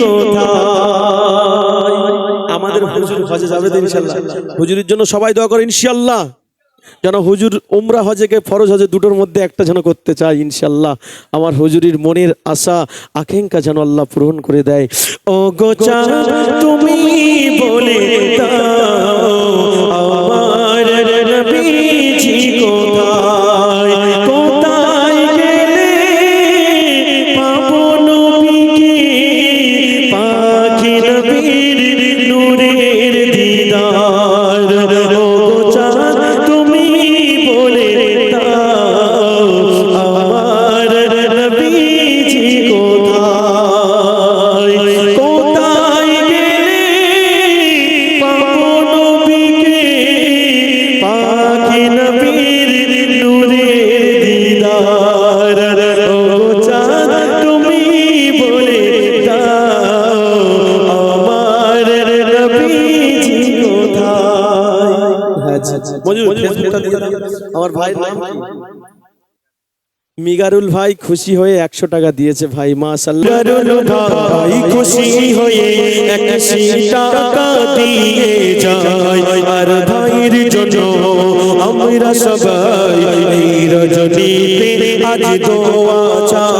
কোথায়? আমাদের হুজুর হজে যাবে তো ইনশাল্লাহ। হুজুরের জন্য সবাই দোয়া করে ইনশাল্লাহ। যেন হুজুর উমরা হজেকে ফরজ হজে দুটোর মধ্যে একটা যেন করতে চাই ইনশাল্লাহ। আমার হুজুরির মনের আশা আকাঙ্ক্ষা যেন আল্লাহ পূরণ করে দেয়। ও গোচা তুমি বলে দাও। আমার ভাই নাম মিগারুল ভাই খুশি হয়ে একশো টাকা দিয়েছে ভাই মাশাল্লাহ ভাই খুশি হয়ে একশো টাকা দিয়ে যায়। আর ভাইয়ের জন্য আমরা সবাই রজনীতে আজ দোয়া চাই।